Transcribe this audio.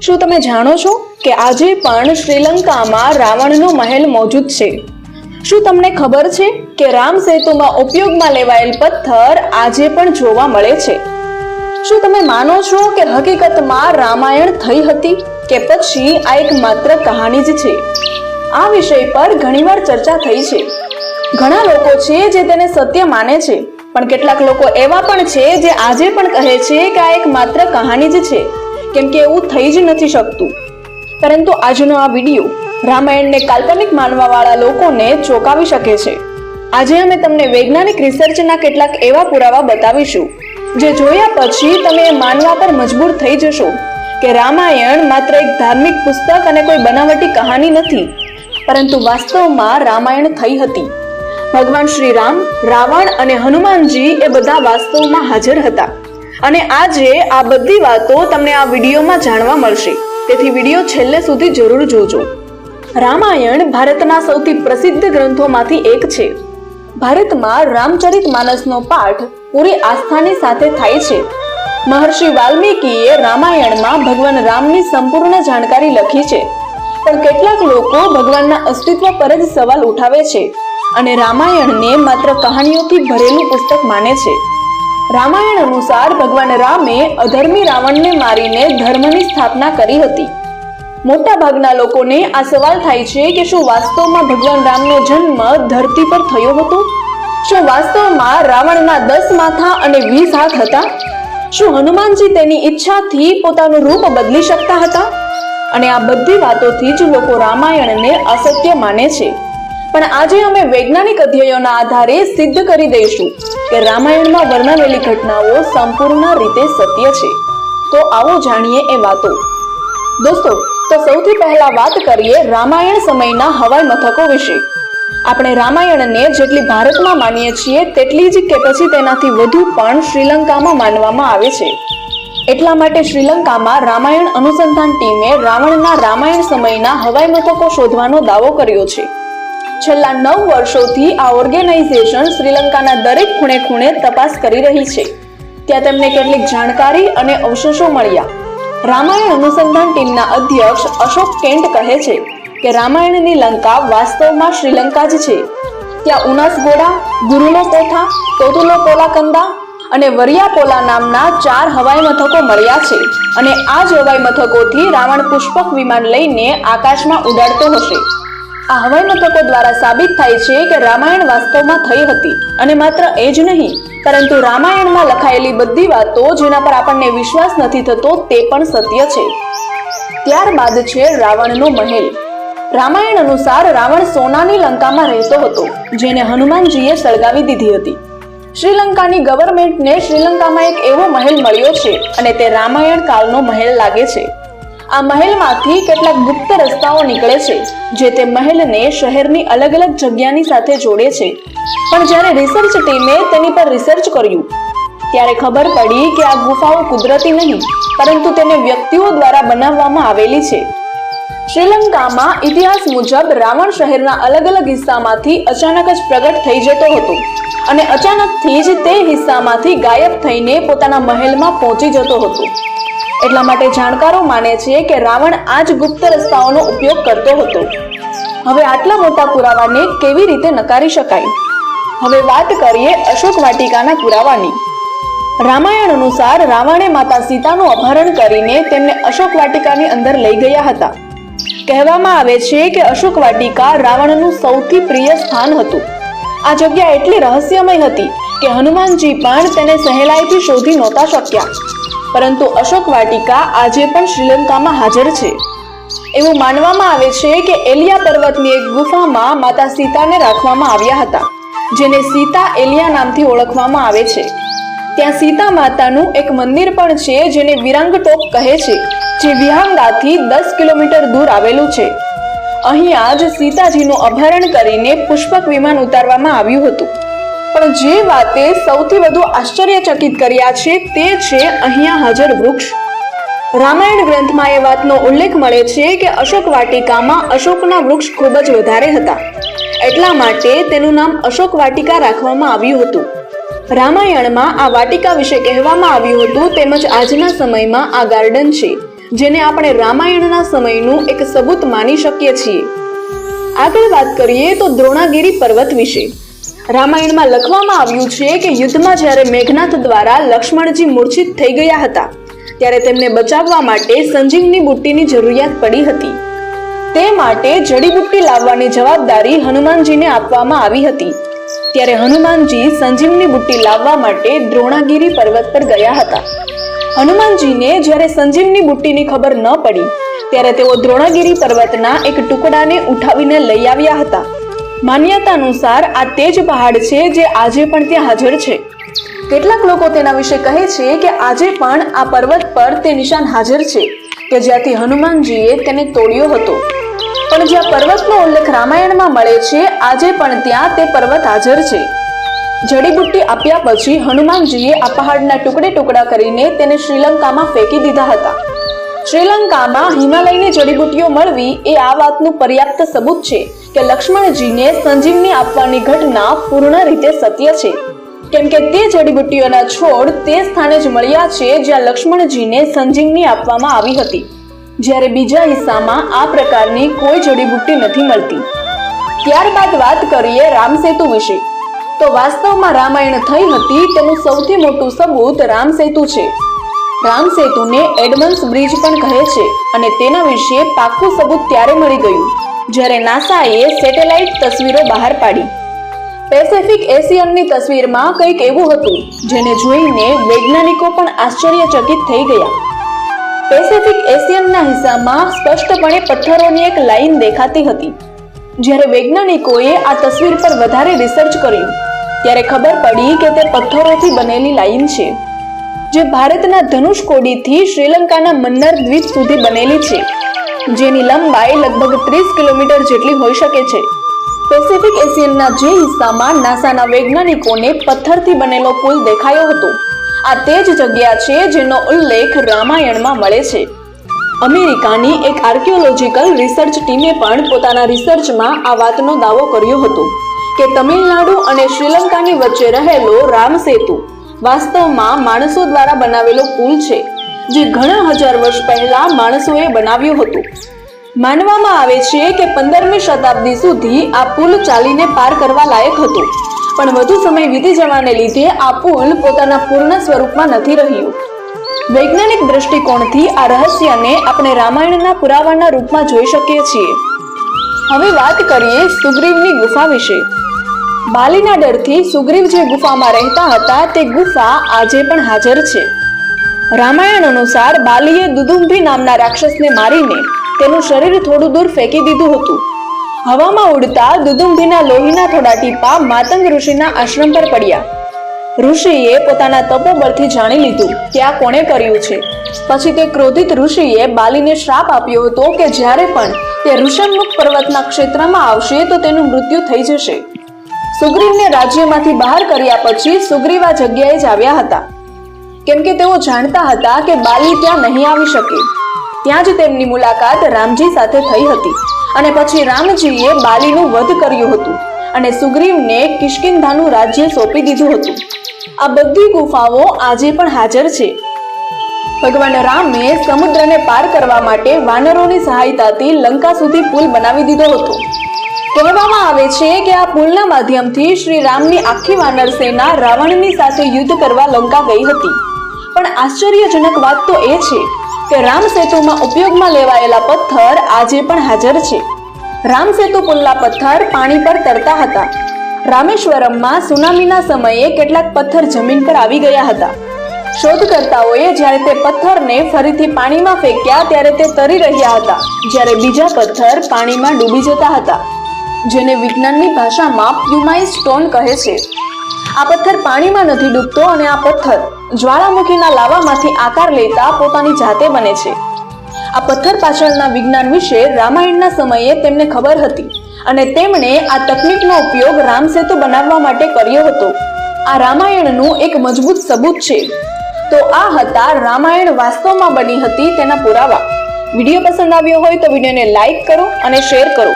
શું તમે જાણો છો કે આજે પણ શ્રીલંકામાં રાવણનો મહેલ મોજૂદ છે? શું તમને ખબર છે કે રામ સેતુમાં ઉપયોગમાં લેવાયેલ પથ્થર આજે પણ જોવા મળે છે? શું તમે માનો છો કે હકીકતમાં રામાયણ થઈ હતી કે પછી આ એક માત્ર કહાની જ છે? આ વિષય પર ઘણીવાર ચર્ચા થઈ છે. ઘણા લોકો છે જે તેને સત્ય માને છે, પણ કેટલાક લોકો એવા પણ છે જે આજે પણ કહે છે કે આ એક માત્ર કહાની જ છે. કેમ કે એવું થઈ જ નથી શકતું. પરંતુ આજનો આ વીડિયો રામાયણને કાલ્પનિક માનવાવાળા લોકોને ચોંકાવી શકે છે. આજે અમે તમને વૈજ્ઞાનિક રિસર્ચના કેટલાક એવા પુરાવા બતાવીશું, જે જોયા પછી તમે એ માનવા પર મજબૂર થઈ જશો કે રામાયણ માત્ર એક ધાર્મિક પુસ્તક અને કોઈ બનાવટી કહાની નથી, પરંતુ વાસ્તવમાં રામાયણ થઈ હતી. ભગવાન શ્રી રામ રાવણ અને હનુમાનજી એ બધા વાસ્તવમાં હાજર હતા. અને આજે આ બધી વાતો તમને આ વિડીયોમાં જાણવા મળશે. તેથી વીડિયો છેલ્લે સુધી જરૂર જોજો. રામાયણ ભારતના સૌથી પ્રસિદ્ધ ગ્રંથોમાંથી એક છે. ભારતમાં રામચરિત માનસનો પાઠ પૂરી આસ્થાની સાથે થાય છે. મહર્ષિ વાલ્મીકીએ રામાયણમાં ભગવાન રામની સંપૂર્ણ જાણકારી લખી છે. પણ કેટલાક લોકો ભગવાનના અસ્તિત્વ પર જ સવાલ ઉઠાવે છે અને રામાયણને માત્ર કહાણીઓથી ભરેલું પુસ્તક માને છે. રામાયણ અનુસાર ભગવાન રામે અધર્મી રાવણને મારીને ધર્મની સ્થાપના કરી હતી. મોટા ભાગના લોકોને આ સવાલ થાય છે કે શું વાસ્તવમાં ભગવાન રામનો જન્મ ધરતી પર થયો હતો? શું વાસ્તવમાં રાવણના દસ માથા અને વીસ હાથ હતા? શું હનુમાનજી તેની ઈચ્છાથી પોતાનું રૂપ બદલી શકતા હતા? અને આ બધી વાતોથી જ લોકો રામાયણને અસત્ય માને છે. પણ આજે અમે વૈજ્ઞાનિક અધ્યયોના આધારે સિદ્ધ કરી દઈશું કે રામાયણમાં વર્ણવેલી ઘટનાઓ સંપૂર્ણ રીતે સત્ય છે. તો આવો જાણીએ એ વાતો. દોસ્તો, તો સૌથી પહેલા વાત કરીએ રામાયણ સમયના હવાઈ મથકો વિશે. આપણે રામાયણને જેટલી ભારતમાં માનીએ છીએ તેટલી જ કે પછી તેનાથી વધુ પણ શ્રીલંકામાં માનવામાં આવે છે. એટલા માટે શ્રીલંકામાં રામાયણ અનુસંધાન ટીમે રાવણના રામાયણ સમયના હવાઈ મથકો શોધવાનો દાવો કર્યો છે. છેલ્લા નવ વર્ષોથી આ ઓર્ગેનાઇઝેશન શ્રીલંકાના દરેક ખૂણે ખૂણે તપાસ કરી રહી છે. ત્યાં તેમને કેટલીક જાણકારી અને અવશેષો મળ્યા. રામાયણ અનુસંધાન ટીમના અધ્યક્ષ અશોક કેન્ટ કહે છે કે રામાયણની લંકા વાસ્તવમાં શ્રીલંકા જ છે. ત્યાં ઉનાસગોડા ગુરુલો કોઠા, તોતુલો પોલાકંદા અને વરિયાપોલા નામના ચાર હવાઈ મથકો મળ્યા છે અને આ જ હવાઈ મથકોથી રાવણ પુષ્પક વિમાન લઈને આકાશમાં ઉડાડતો હશે. આ હવાઈ મથકો દ્વારા સાબિત થાય છે કે રામાયણ વાસ્તવમાં થઈ હતી. અને માત્ર એ જ નહીં, પરંતુ રામાયણમાં લખાયેલી બધી વાતો જેના પર આપણને વિશ્વાસ નથી થતો તે પણ સત્ય છે. ત્યારબાદ છે રાવણનો મહેલ. રામાયણ અનુસાર રાવણ સોનાની લંકામાં રહેતો હતો, જેને હનુમાનજીએ સળગાવી દીધી હતી. શ્રીલંકાની ગવર્મેન્ટને શ્રીલંકામાં એક એવો મહેલ મળ્યો છે, અને તે રામાયણ કાળનો મહેલ લાગે છે. આ મહેલમાંથી કેટલાક ગુપ્ત રસ્તાઓ નીકળે છે, જે તે મહેલને શહેરની અલગ અલગ જગ્યાની સાથે જોડે છે. પણ જ્યારે રિસર્ચ ટીમે તેની પર રિસર્ચ કર્યું, ત્યારે ખબર પડી કે આ ગુફાઓ કુદરતી નહીં, પરંતુ તેને વ્યક્તિઓ દ્વારા બનાવવામાં આવેલી છે. શ્રીલંકામાં ઇતિહાસ મુજબ રાવણ શહેરના અલગ અલગ હિસ્સામાંથી અચાનક જ પ્રગટ થઈ જતો હતો અને અચાનકથી જ તે હિસ્સામાંથી ગાયબ થઈને પોતાના મહેલમાં પહોંચી જતો હતો. એટલા માટે જાણકારો માને છે કે રાવણ આ જ ગુપ્ત રસ્તાઓનો ઉપયોગ કરતો હતો. હવે આટલા મોટા પુરાવાને કેવી રીતે નકારી શકાય? હવે વાત કરીએ અશોક વાટિકાના પુરાવાની. રામાયણ અનુસાર રાવણે માતા સીતાનું અપહરણ કરીને તેમને અશોક વાટિકાની અંદર લઈ ગયા હતા. કહેવામાં આવે છે કે અશોક વાટિકા રાવણનું સૌથી પ્રિય સ્થાન હતું. આ જગ્યા એટલી રહસ્યમય હતી કે હનુમાનજી પણ તેને સહેલાઈથી શોધી નહોતા શક્યા. પરંતુ અશોક વાટિકા આજે પણ શ્રીલંકામાં હાજર છે. એવું માનવામાં આવે છે કે એલિયા પર્વતની એક ગુફામાં માતા સીતાને રાખવામાં આવ્યા હતા, જેને સીતા એલિયા નામથી ઓળખવામાં આવે છે. ત્યાં સીતા માતાનું એક મંદિર પણ છે જેને વિરાંગટોપ કહે છે, જે વિહંગાથી દસ કિલોમીટર દૂર આવેલું છે. અહીંયા જ સીતાજીનું અપહરણ કરીને પુષ્પક વિમાન ઉતારવામાં આવ્યું હતું. પણ જે વાતે સૌથી વધુ આશ્ચર્યચકિત કર્યા છે તે છે અહીંયા હાજર વૃક્ષ. રામાયણ ગ્રંથમાં એ વાતનો ઉલ્લેખ મળે છે કે અશોક વાટિકામાં અશોકના વૃક્ષ ખૂબ જ વધારે હતા. એટલા માટે તેનું નામ અશોક વાટિકા રાખવામાં આવ્યું હતું. રામાયણમાં આ વાટિકા વિશે કહેવામાં આવ્યું હતું તેમજ આજના સમયમાં આ ગાર્ડન છે, જેને આપણે રામાયણના સમયનું એક સબૂત માની શકીએ છીએ. આગળ વાત કરીએ તો દ્રોણાગીરી પર્વત વિશે. રામાયણમાં લખવામાં આવ્યું છે કે યુદ્ધમાં જ્યારે મેઘનાથ દ્વારા લક્ષ્મણજી મૂર્છિત થઈ ગયા હતા, ત્યારે તેમને બચાવવા માટે સંજીવની બુટ્ટીની જરૂરિયાત પડી હતી. તે માટે જડીબુટ્ટી લાવવાની જવાબદારી હનુમાનજીને આપવામાં આવી હતી. ત્યારે હનુમાનજી સંજીવની બુટ્ટી લાવવા માટે દ્રોણાગીરી પર્વત પર ગયા હતા. હનુમાનજીને જ્યારે સંજીવની બુટ્ટીની ખબર ન પડી, ત્યારે તેઓ દ્રોણાગીરી પર્વતના એક ટુકડાને ઉઠાવીને લઈ આવ્યા હતા. માન્યતા અનુસાર આ તે જ પહાડ છે જે આજે પણ ત્યાં હાજર છે. કેટલાક લોકો તેના વિશે કહે છે કે આજે પણ આ પર્વત પર તે નિશાન હાજર છે કે જ્યાંથી હનુમાનજીએ તેને તોડ્યો હતો. પણ જ્યાં પર્વતનો ઉલ્લેખ રામાયણમાં મળે છે, આજે પણ ત્યાં તે પર્વત હાજર છે. જડીબુટ્ટી આપ્યા પછી હનુમાનજીએ આ પહાડના ટુકડે ટુકડા કરીને તેને શ્રીલંકામાં ફેંકી દીધા હતા. શ્રીલંકામાં હિમાલયની જડીબુટીઓ મળવી એ આ વાતનું પર્યાપ્ત સબૂત છે કે લક્ષ્મણજીને સંજીવની આપવાની ઘટના પૂર્ણ રીતે સત્ય છે. કેમ કે તે જડીબુટીઓના છોડ તે સ્થાને જ મળ્યા છે જ્યાં લક્ષ્મણજીને સંજીવની આપવામાં આવી હતી. જ્યારે બીજા હિસ્સામાં આ પ્રકારની કોઈ જડીબુટ્ટી નથી મળતી. ત્યારબાદ વાત કરીએ રામસેતુ વિશે. તો વાસ્તવમાં રામાયણ થઈ હતી તેનું સૌથી મોટું સબૂત રામસેતુ છે. રામસેતુને એડમન્સ બ્રિજ પણ કહે છે અને તેના વિશે પાક્કું સબૂત ત્યારે મળી ગયું, જ્યારે નાસાએ સેટેલાઇટ તસવીરો બહાર પાડી. પેસેફિક એશિયનની તસવીરમાં કંઈક એવું હતું, જેને જોઈને વૈજ્ઞાનિકો પણ આશ્ચર્યચકિત થઈ ગયા. પેસેફિક એશિયનના હિસ્સામાં સ્પષ્ટપણે પથ્થરોની એક લાઇન દેખાતી હતી. જ્યારે વૈજ્ઞાનિકોએ આ તસવીર પર વધારે રિસર્ચ કર્યું, ત્યારે ખબર પડી કે તે પથ્થરોથી બનેલી લાઇન છે. જે ભારતના ધનુષકોડીથી શ્રીલંકાના મન્નર દ્વીપ સુધી બનેલી છે. જેની લંબાઈ લગભગ ત્રીસ કિલોમીટર જેટલી હોઈ શકે છે. પેસિફિક એશિયનના જે હિસ્સામાં નાસાના વૈજ્ઞાનિકોને પથ્થરથી બનેલો પુલ દેખાયો હતો. આ તે જ જગ્યા છે જેનો ઉલ્લેખ રામાયણમાં મળે છે. અમેરિકાની એક આર્કિયોલોજીકલ રિસર્ચ ટીમે પણ પોતાના રિસર્ચમાં આ વાતનો દાવો કર્યો હતો કે તમિલનાડુ અને શ્રીલંકાની વચ્ચે રહેલો રામ સેતુ વાસ્તવમાં માણસો દ્વારા બનાવેલો પુલ છે, જે ઘણા હજાર વર્ષ પહેલા માણસોએ બનાવ્યો હતો. માનવામાં આવે છે કે પંદરમી શતાબ્દી સુધી આ પુલ ચાલીને પાર કરવા લાયક હતો. પણ વધુ સમય વીતી જવાને લીધે આ પુલ પોતાના પૂર્ણ સ્વરૂપમાં નથી રહ્યું. વૈજ્ઞાનિક દ્રષ્ટિકોણથી આ રહસ્યને આપણે રામાયણના પુરાવાના રૂપમાં જોઈ શકીએ છીએ. હવે વાત કરીએ સુગ્રીવની ગુફા વિશે. બાલીના ડરથી સુગ્રીવ જે ગુફામાં રહેતા હતા તે ગુફા આજે પણ હાજર છે. રામાયણ અનુસાર બાલીએ દુદુંભી નામના રાક્ષસને મારીને તેનું શરીર થોડું દૂર ફેંકી દીધું હતું. હવામાં ઉડતા દુદુંભીના લોહીના થોડા ટીપા માતંગ ઋષિના આશ્રમ પર પડ્યા. ઋષિએ પોતાના તપોબળથી જાણી લીધું કે આ કોણે કર્યું છે. પછી તે ક્રોધિત ઋષિએ બાલીને શ્રાપ આપ્યો હતો કે જ્યારે પણ તે ઋષણમુખ પર્વતના ક્ષેત્રમાં આવશે તો તેનું મૃત્યુ થઈ જશે. સુગ્રીવને રાજ્યમાંથી બહાર કર્યા પછી સુગ્રીવ આ જગ્યાએ જ આવ્યા હતા. કેમ કે તેઓ જાણતા હતા કે બાલી ત્યાં નહીં આવી શકે. ત્યાં જ તેમની મુલાકાત રામજી સાથે થઈ હતી અને પછી રામજીએ બાલીનું વધ કર્યું હતું અને સુગ્રીવને કિષ્કિંધાનું રાજ્ય સોંપી દીધું હતું. આ બધી ગુફાઓ આજે પણ હાજર છે. ભગવાન રામે સમુદ્રને પાર કરવા માટે વાનરોની સહાયતાથી લંકા સુધી પુલ બનાવી દીધો હતો. કહેવામાં આવે છે કે આ પુલના માધ્યમથી શ્રી રામની આખી વાનર સેના રાવણની સાથે યુદ્ધ કરવા લંકા ગઈ હતી. પણ આશ્ચર્યજનક વાત તો એ છે કે રામ સેતુમાં ઉપયોગમાં લેવાયેલા પથ્થર આજે પણ હાજર છે. રામ સેતુ પુલના પથ્થર પાણી પર તરતા હતા. રામેશ્વરમમાં સુનામીના સમયે કેટલાક પથ્થર જમીન પર આવી ગયા હતા. શોધકર્તાઓએ જ્યારે તે પથ્થરને ફરીથી પાણીમાં ફેંક્યા ત્યારે તે તરી રહ્યા હતા, જ્યારે બીજા પથ્થર પાણીમાં ડૂબી જતા હતા. જેને વિજ્ઞાનની ભાષામાં પ્યુમાઈ સ્ટોન કહે છે. આ પથ્થર પાણીમાં નથી ડૂબતો અને આ પથ્થર જ્વાળામુખીના લાવામાંથી આકાર લેતા પોતાની જાતે બને છે. આ પથ્થર પાછળના વિજ્ઞાન વિશે રામાયણના સમયે તેમને ખબર હતી અને તેમણે આ તકનીકનો ઉપયોગ રામસેતુ બનાવવા માટે કર્યો હતો. આ રામાયણનું એક મજબૂત સબૂત છે. તો આ હતા રામાયણ વાસ્તવમાં બની હતી તેના પુરાવા. વીડિયો પસંદ આવ્યો હોય તો વિડીયોને લાઈક કરો અને શેર કરો.